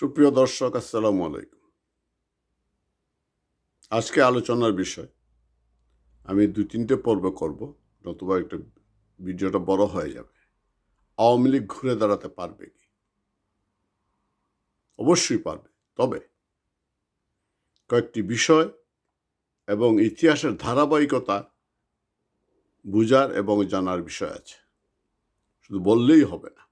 সুপ্রিয় দর্শক, আসসালামু আলাইকুম। আজকে আলোচনার বিষয়, আমি দু তিনটে পর্ব করব, নতুবা একটা ভিডিওটা বড় হয়ে যাবে। আওয়ামী লীগ ঘুরে দাঁড়াতে পারবে কি? অবশ্যই পারবে, তবে কয়েকটি বিষয় এবং ইতিহাসের ধারাবাহিকতা বুঝার এবং জানার বিষয় আছে। শুধু বললেই হবে না।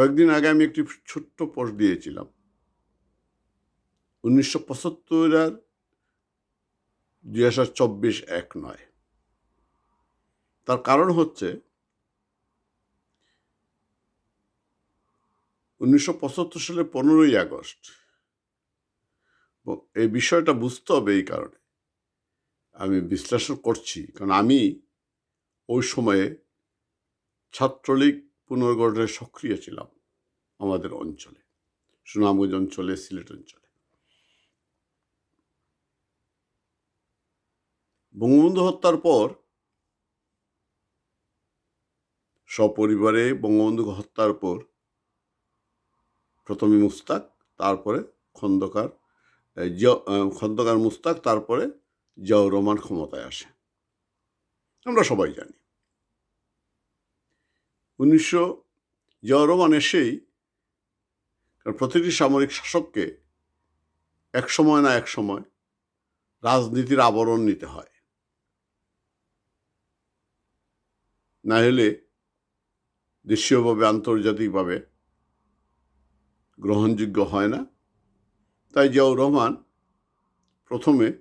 কয়েকদিন আগে আমি একটি ছোট্ট পোস্ট দিয়েছিলাম। উনিশশো পঁচাত্তর আর দুই হাজার চব্বিশ এক নয়। তার কারণ হচ্ছে উনিশশো পঁচাত্তর সালে পনেরোই আগস্ট এই বিষয়টা বুঝতে হবে এই কারণে। আমি বিশ্লেষণ করছি, কারণ আমি ওই সময়ে ছাত্রলীগ পুনর্গঠনে সক্রিয় ছিলাম আমাদের অঞ্চলে, সুনামগঞ্জ অঞ্চলে, সিলেট অঞ্চলে। বঙ্গবন্ধু হত্যার পর সপরিবারে বঙ্গবন্ধু হত্যার পর প্রথমে মুস্তাক, তারপরে খন্দকার খন্দকার মুস্তাক, তারপরে জিয়াউর রহমান ক্ষমতায় আসে। আমরা সবাই জানি। উনিশশো জিয়াউর রহমান এসেই প্রতিটি সামরিক শাসককে এক সময় না এক সময় রাজনীতির আবরণ নিতে হয়। না হলে দেশীয়ভাবে, আন্তর্জাতিকভাবে গ্রহণযোগ্য হয় না। তাই জিয়াউর রহমান প্রথমে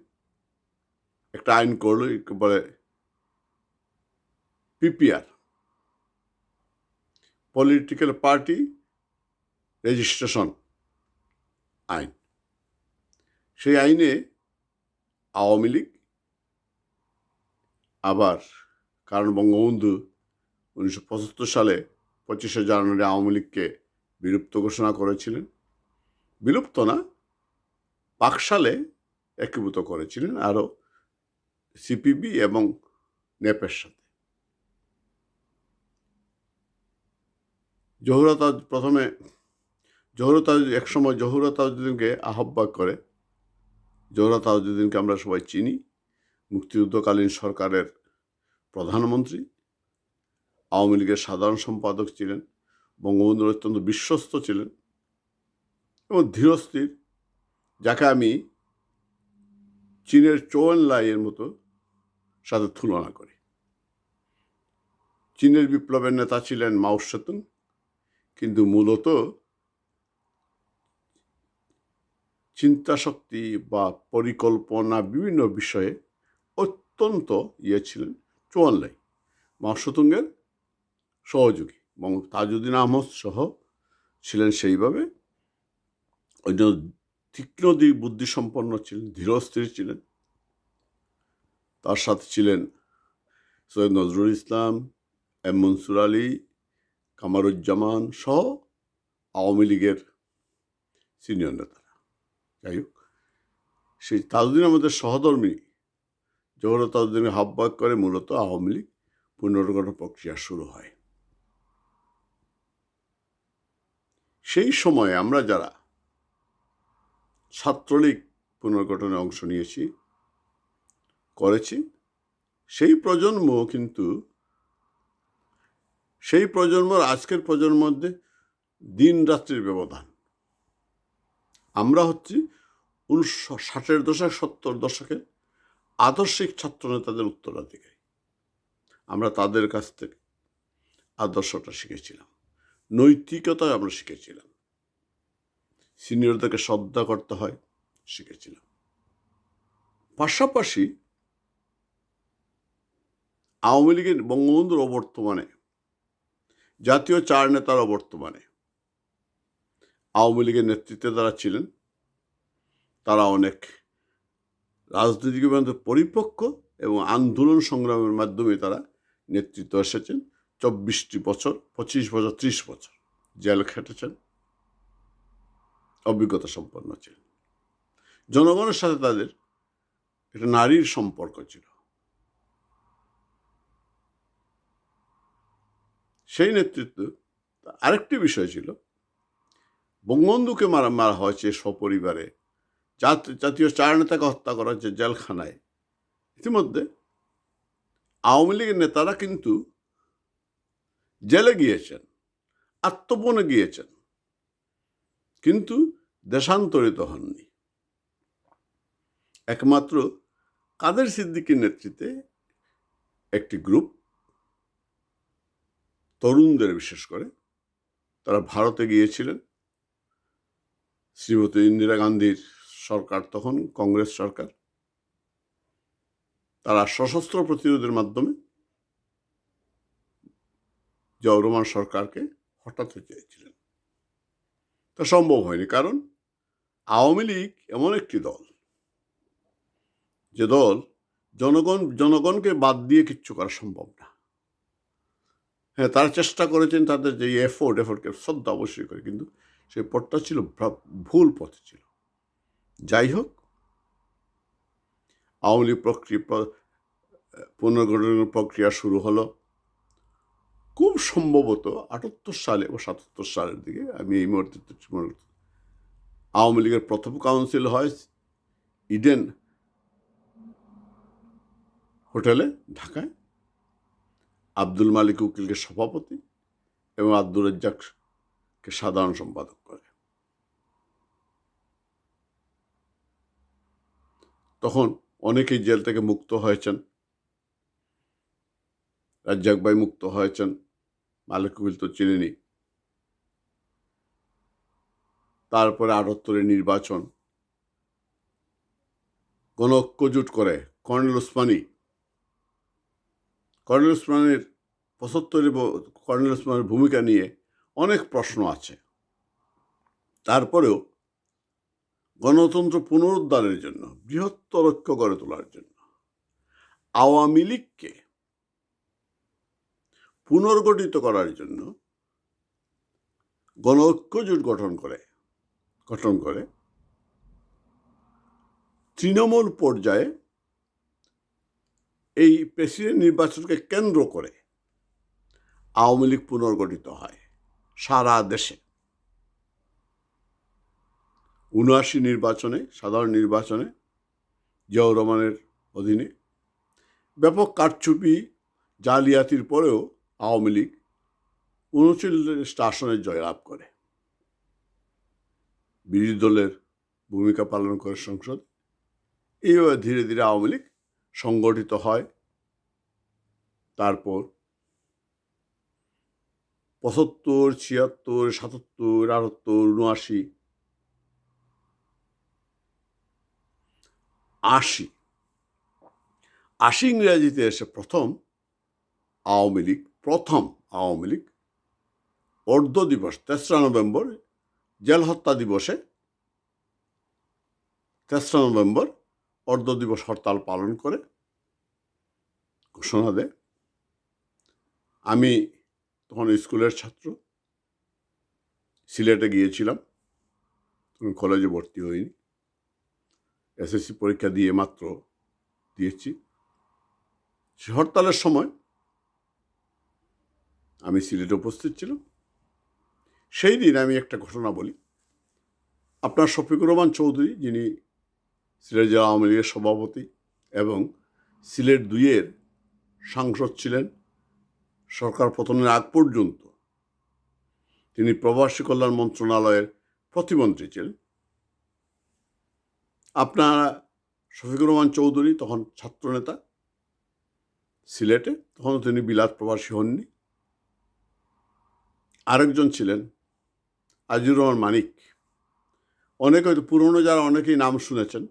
একটা আইন করল বলে পিপিআর পলিটিক্যাল পার্টি রেজিস্ট্রেশন আইন। সেই আইনে আওয়ামী লীগ আবার কারণ বঙ্গবন্ধু উনিশশো পঁচাত্তর সালে পঁচিশে জানুয়ারি আওয়ামী লীগকে বিলুপ্ত ঘোষণা করেছিলেন। বিলুপ্ত না পাকশালে একীভূত করেছিলেন আরও সিপিবি এবং নেপের সাথে। জহুরা তাজ প্রথমে জহুরা তাজ একসময় জহুরা তাজুদ্দিনকে আহ্বায়ক করে। জহুরা তাজুদ্দিনকে আমরা সবাই চিনি। মুক্তিযুদ্ধকালীন সরকারের প্রধানমন্ত্রী। আওয়ামী লীগের সাধারণ সম্পাদক ছিলেন। বঙ্গবন্ধুর অত্যন্ত বিশ্বস্ত ছিলেন। এবং ধীরস্থির, যাকে আমি চীনের চৌয়ান লাইয়ের মতো সাথে তুলনা করি। চীনের বিপ্লবের নেতা ছিলেন মাও সেতুং। কিন্তু মূলত চিন্তাশক্তি বা পরিকল্পনা বিভিন্ন বিষয়ে অত্যন্ত ইয়ে ছিলেন চুয়াল্লাই মাসুতুঙ্গের সহযোগী। এবং তাজউদ্দিন আহমদ সহ ছিলেন সেইভাবে। ওই জন্য তীক্ষ্ণ বুদ্ধিসম্পন্ন ছিলেন, ধীরস্থির ছিলেন। তার সাথে ছিলেন সৈয়দ নজরুল ইসলাম, এম মনসুর আলী কামারুজ্জামান সহ আওয়ামী লীগের সিনিয়র নেতারা। যাই হোক, সেই তাজউদ্দিন আমাদের সহধর্মী জহর তাজউদ্দিনকে আহ্বায়ক করে মূলত আওয়ামী লীগ পুনর্গঠন প্রক্রিয়া শুরু হয়। সেই সময়ে আমরা যারা ছাত্রলীগ পুনর্গঠনে অংশ নিয়েছি, করেছি, সেই প্রজন্ম কিন্তু সেই প্রজন্মর, আজকের প্রজন্মের মধ্যে দিন রাত্রির ব্যবধান। আমরা হচ্ছি উনিশশো ষাটের দশক, সত্তর দশকের আদর্শিক ছাত্রনেতাদের উত্তরাধিকারী। আমরা তাদের কাছ থেকে আদর্শটা শিখেছিলাম। নৈতিকতা আমরা শিখেছিলাম। সিনিয়রদেরকে শ্রদ্ধা করতে হয়, শিখেছিলাম। পাশাপাশি আওয়ামী লীগের বঙ্গবন্ধুর অবর্তমানে জাতীয় চার নেতারা বর্তমানে আওয়ামী লীগের নেতৃত্বে তারা ছিলেন, তারা অনেক রাজনৈতিক পরিপক্ক এবং আন্দোলন সংগ্রামের মাধ্যমে তারা নেতৃত্ব এসেছেন। চব্বিশটি বছর, পঁচিশ বছর, ত্রিশ বছর জেল খেটেছেন, অভিজ্ঞতা সম্পন্ন ছিলেন। জনগণের সাথে তাদের একটা নারীর সম্পর্ক ছিল। সেই নেতৃত্ব, আরেকটি বিষয় ছিল, বঙ্গবন্ধুকে মারা মারা হয়েছে সপরিবারে। জাত- জাতীয় চার নেতাকে হত্যা করা হচ্ছে জেলখানায়। ইতিমধ্যে আওয়ামী লীগের নেতারা কিন্তু জেলে গিয়েছেন, আত্মপণে গিয়েছেন, কিন্তু দেশান্তরিত হননি। একমাত্র কাদের সিদ্দিকীর নেতৃত্বে একটি গ্রুপ তরুণদের বিশেষ করে। তারা ভারতে গিয়েছিলেন। শ্রীমতী ইন্দিরা গান্ধীর সরকার তখন কংগ্রেস সরকার। তারা সশস্ত্র প্রতিরোধের মাধ্যমে জিয়াউর রহমান সরকারকে হটাতে চেয়েছিলেন। তা সম্ভব হয়নি কারণ আওয়ামী লীগ এমন একটি দল। যে দল জনগণ, জনগণকে বাদ দিয়ে কিচ্ছু করা সম্ভব না। হ্যাঁ তারা চেষ্টা করেছেন তাদের যে এফোর্ট এফোর্টকে শ্রদ্ধা অবশ্যই করে, কিন্তু সেই পথটা ছিল ভুল পথে ছিল। যাই হোক, আওয়ামী লীগ প্রক্রিয়া প্র- পুনর্গঠনের প্রক্রিয়া শুরু হলো। খুব সম্ভবত আটাত্তর সালে বা সাতাত্তর সালের দিকে, আমি এই মুহূর্তে আওয়ামী লীগের প্রথম কাউন্সিল হয় ইডেন হোটেলে, ঢাকায়। আব্দুল মালিক উকিলকে সভাপতি এবং আব্দুর রাজ্জাককে সাধারণ সম্পাদক করে। তখন অনেকেই জেল থেকে মুক্ত হয়েছেন। রাজ্জাক ভাই মুক্ত হয়েছেন, মালিক উকিল তো চিনেনি। তারপরে আটাত্তরের নির্বাচন। গণ ঐক্যজোট করে কর্নেল ওসমানী। কর্নেল ওসমানের পঁচাত্তরের ব- কর্নেল ওসমানের ভূমিকা নিয়ে অনেক প্রশ্ন আছে। তারপরেও গণতন্ত্র পুনরুদ্ধারের জন্য, বৃহত্তর ঐক্য গড়ে তোলার জন্য আওয়ামী লীগকে পুনর্গঠিত করার জন্য গণ ঐক্যজোট গঠন করে গঠন করে তৃণমূল পর্যায়ে এই প্রেসিডেন্ট নির্বাচনকে কেন্দ্র করে আওয়ামী লীগ পুনর্গঠিত হয় সারা দেশে। উনআশি নির্বাচনে, সাধারণ নির্বাচনে জিয়াউর রহমানের অধীনে ব্যাপক কারচুপি জালিয়াতির পরেও আওয়ামী লীগ উনচল্লিশটা আসনে জয়লাভ করে। বিরোধী দলের ভূমিকা পালন করে সংসদ। এইভাবে ধীরে ধীরে আওয়ামী লীগ সংগঠিত হয়। তারপর পঁচাত্তর, ছিয়াত্তর, সাতাত্তর, আটাত্তর, উনআশি। আশি। আশি ইংরেজিতে এসে প্রথম আওয়ামী লীগ, প্রথম আওয়ামী লীগ অর্ধ দিবস তেসরা নভেম্বর, জেল হত্যা দিবসে তেসরা নভেম্বর অর্ধ দিবস হরতাল পালন করে, ঘোষণা দেয়। আমি তখন স্কুলের ছাত্র। সিলেটে গিয়েছিলাম। তখন কলেজে ভর্তি হইনি। এসএসসি পরীক্ষা দিয়ে মাত্র দিয়েছি। হরতালের সময় আমি সিলেটে উপস্থিত ছিলাম। সেই দিন আমি একটা ঘটনা বলি। আপনার শফিকুর রহমান চৌধুরী, যিনি সিলেট জেলা আওয়ামী লীগের সভাপতি এবং সিলেট দুইয়ের সাংসদ ছিলেন সরকার পতনের আগ পর্যন্ত তিনি প্রবাসী কল্যাণ মন্ত্রণালয়ের প্রতিমন্ত্রী ছিলেন। আপনারা শফিকুর রহমান চৌধুরী, তখন ছাত্রনেতা সিলেটে, তখন তিনি বিলাত প্রবাসী হননি। আরেকজন ছিলেন আজিজুর রহমান মানিক। অনেক হয়তো পুরনো যারা অনেকেই নাম শুনেছেন।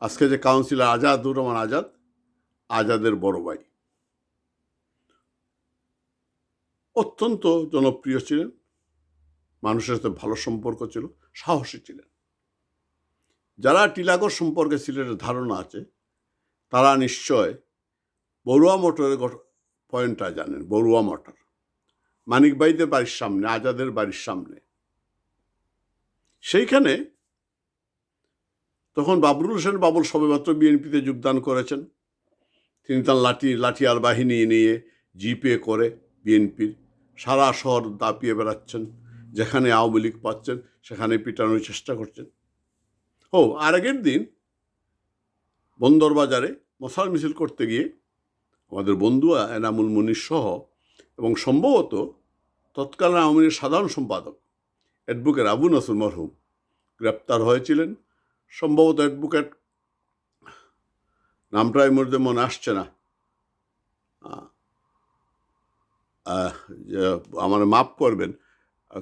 আজকে যে কাউন্সিলর আজাদুর রহমান আজাদ, আজাদের বড় ভাই। অত্যন্ত জনপ্রিয় ছিলেন। মানুষের সাথে ভালো সম্পর্ক ছিল, সাহসী ছিলেন। যারা টিলাগড় সম্পর্কে সিলেটের ধারণা আছে, তারা নিশ্চয় বড়ুয়া মোটরের পয়েন্টটা জানেন, বড়ুয়া মোটর। মানিক ভাইদের বাড়ির সামনে, আজাদের বাড়ির সামনে। সেইখানে তখন বাবরুল হোসেন বাবুল সবেমাত্র বিএনপিতে যোগদান করেছেন। তিনি তার লাঠি, লাঠিয়াল বাহিনী নিয়ে জিপে করে বিএনপির সারা শহর দাপিয়ে বেড়াচ্ছেন, যেখানে আওয়ামী লীগ পাচ্ছেন, সেখানে পিটানোর চেষ্টা করছেন। ও আর আগের দিন বন্দরবাজারে মশাল মিছিল করতে গিয়ে আমাদের বন্ধু এনামুল মনির সহ এবং সম্ভবত তৎকালীন আওয়ামী লীগের সাধারণ সম্পাদক অ্যাডভোকেট আবু নাসুর মরহুম গ্রেপ্তার হয়েছিলেন। সম্ভবত অ্যাডভোকেট নামটা এই মুহূর্তে মনে আসছে না। আমার মাফ করবেন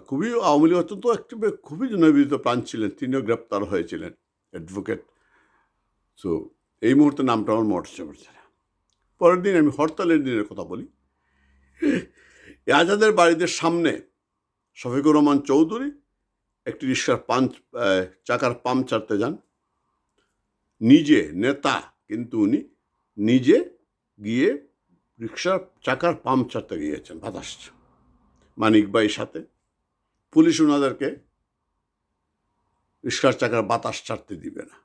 খুবই আওয়ামী লীগ অত্যন্ত একটি খুবই জনবিদিত প্রাণ ছিলেন, তিনিও গ্রেপ্তার হয়েছিলেন অ্যাডভোকেট তো এই মুহূর্তে নামটা আমার মরছে পড়ছে না পরের দিন আমি হরতালের দিনের কথা বলি। আজাদের বাড়িদের সামনে শফিকুর রহমান চৌধুরী একটি রিক্সার পাঞ্চ চাকার পাম্প চারতে যান। নিজে, নেতা, কিন্তু উনি নিজে গিয়ে রিক্সার চাকার পাম্প চারতে গিয়েছেন বাতাস মানিক ভাইয়ের সাথে। পুলিশ ওনাদেরকে রিক্সার চাকার বাতাস ছাড়তে দিবে না।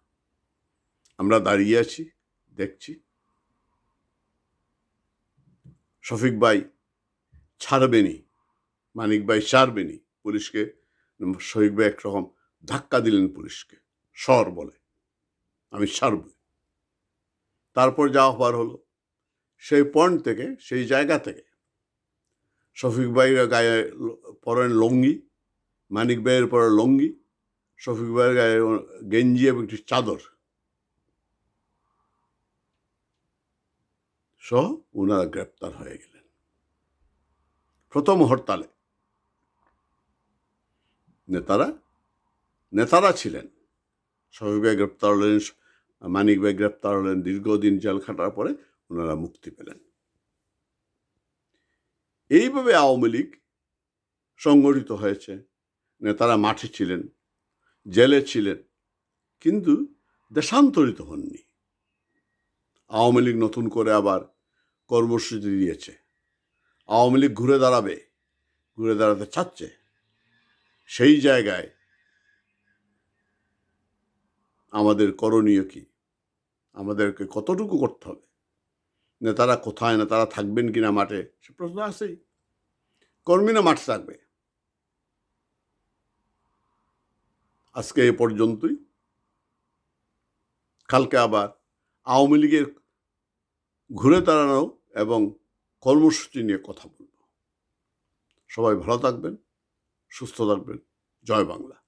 আমরা দাঁড়িয়ে আছি, দেখছি। শফিক ভাই ছাড়বেনি, মানিক ভাই ছাড়বেনি। পুলিশকে, শফিক ভাই একরকম ধাক্কা দিলেন পুলিশকে, সর বলে। আমি ছাড়ব। তারপর যা হবার হলো সেই পয়েন্ট থেকে, সেই জায়গা থেকে। শফিক ভাইয়ের গায়ে পরেন লঙ্গি, মানিক ভাইয়ের পরে লঙ্গি, শফিক ভাইয়ের গায়ে গেঞ্জি এবং একটি চাদর। সহ ওনারা গ্রেপ্তার হয়ে গেলেন। প্রথম হরতালে নেতারা নেতারা ছিলেন। শফিক ভাই গ্রেপ্তার হলেন, মানিক ভাই গ্রেপ্তার হলেন, দীর্ঘদিন জেল খাটার পরে ওনারা মুক্তি পেলেন। এইভাবে আওয়ামী লীগ সংগঠিত হয়েছে। নেতারা মাঠে ছিলেন, জেলে ছিলেন, কিন্তু দেশান্তরিত হননি। আওয়ামী লীগ নতুন করে আবার কর্মসূচি দিয়েছে। আওয়ামী লীগ ঘুরে দাঁড়াবে, ঘুরে দাঁড়াতে চাচ্ছে। সেই জায়গায় আমাদের করণীয় কি? আমাদেরকে কতটুকু করতে হবে? নেতারা কোথায় নেতারা থাকবেন কিনা মাঠে, সে প্রশ্ন আছেই। কর্মীরা মাঠে থাকবে? আজকে এ পর্যন্তই। কালকে আবার আওয়ামী লীগের ঘুরে দাঁড়ানো এবং কর্মসূচি নিয়ে কথা বলব। সবাই ভালো থাকবেন, সুস্থ থাকবেন। জয় বাংলা।